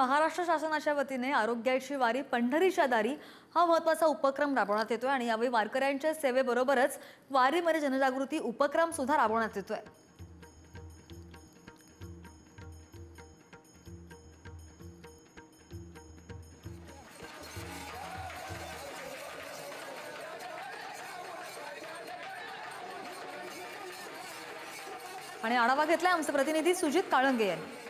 महाराष्ट्र शासनाच्या वतीने आरोग्याची वारी पंढरीच्या दारी हा महत्त्वाचा उपक्रम राबवण्यात येतोय आणि यावेळी वारकऱ्यांच्या सेवेबरोबरच वारीमध्ये जनजागृती उपक्रम सुद्धा राबवण्यात येतोय. आणि आढावा घेतलाय आमचे प्रतिनिधी सुजित काळंगे यांनी.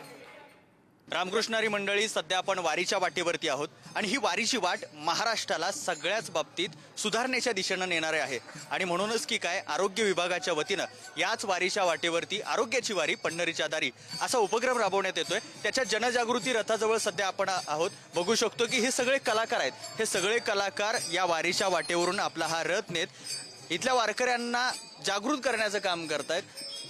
रामकृष्णारी मंडळी सध्या आपण वारीच्या वाटेवरती आहोत आणि ही वारीची वाट महाराष्ट्राला सगळ्याच बाबतीत सुधारण्याच्या दिशेनं नेणारे आहे. आणि म्हणूनच की काय आरोग्य विभागाच्या वतीनं याच वारीच्या वाटेवरती आरोग्याची वारी पंढरीच्या दारी असा उपक्रम राबवण्यात येतोय. त्याच्या जनजागृती रथाजवळ सध्या आपण आहोत. बघू शकतो की हे सगळे कलाकार आहेत. हे सगळे कलाकार या वारीच्या वाटेवरून आपला हा रथ नेत इथल्या वारकऱ्यांना जागृत करण्याचं काम करतायत.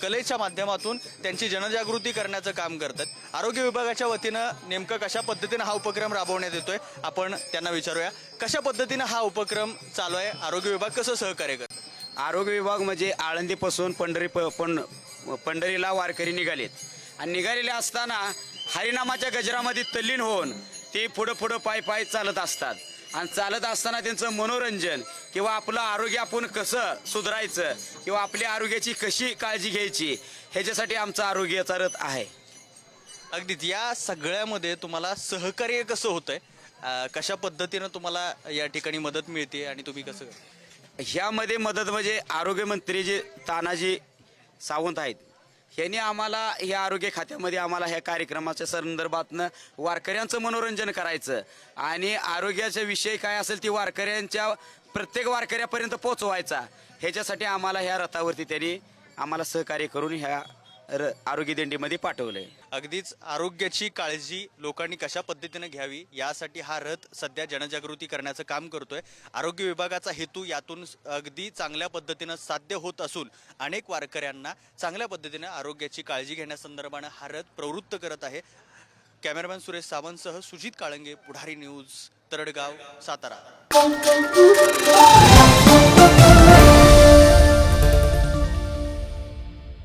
कलेच्या माध्यमातून त्यांची जनजागृती करण्याचं काम करतात आरोग्य विभागाच्या वतीनं नेमकं कशा पद्धतीनं हा उपक्रम राबवण्यात येतोय आपण त्यांना विचारूया. कशा पद्धतीनं हा उपक्रम चालू आहे? आरोग्य विभाग कसं सहकार्य करत आरोग्य विभाग म्हणजे आळंदीपासून पंढरी प पण पंढरीला वारकरी निघालेत. आणि निघालेले असताना हरिनामाच्या गजरामध्ये तल्लीन होऊन ते पुढं पुढं पाय पाय चालत असतात. आणि चालत असताना त्यांचं मनोरंजन किंवा आपलं आरोग्य आपण कसं सुधारायचं किंवा आपल्या आरोग्याची कशी काळजी घ्यायची ह्याच्यासाठी आमचा आरोग्याचा रथ आहे अगदीच या सगळ्यामध्ये तुम्हाला सहकार्य कसं होतंय अं, कशा पद्धतीनं तुम्हाला या ठिकाणी मदत मिळते आणि तुम्ही कसं? ह्यामध्ये मदत म्हणजे आरोग्यमंत्री जे तानाजी सावंत आहेत ह्यांनी आम्हाला ह्या आरोग्य खात्यामध्ये आम्हाला ह्या कार्यक्रमाच्या संदर्भातनं वारकऱ्यांचं मनोरंजन करायचं. आणि आरोग्याचा विषय काय असेल ती वारकऱ्यांच्या प्रत्येक वारकऱ्यापर्यंत पोहोचवायचा. ह्याच्यासाठी आम्हाला ह्या रथावरती त्यांनी आम्हाला सहकार्य करून ह्या र आरोग्य दिंडीमध्ये पाठवलंय. अगदीच आरोग्याची काळजी लोकांनी कशा पद्धतीने घ्यावी यासाठी हा रथ सध्या जनजागृती करण्याचं काम करतोय. आरोग्य विभागाचा हेतू यातून अगदी चांगल्या पद्धतीनं साध्य होत असून अनेक वारकऱ्यांना चांगल्या पद्धतीनं आरोग्याची काळजी घेण्यासंदर्भानं हा रथ प्रवृत्त करत आहे. कॅमेरामॅन सुरेश सावंतसह सुजित काळंगे पुढारी न्यूज तरडगाव सातारा.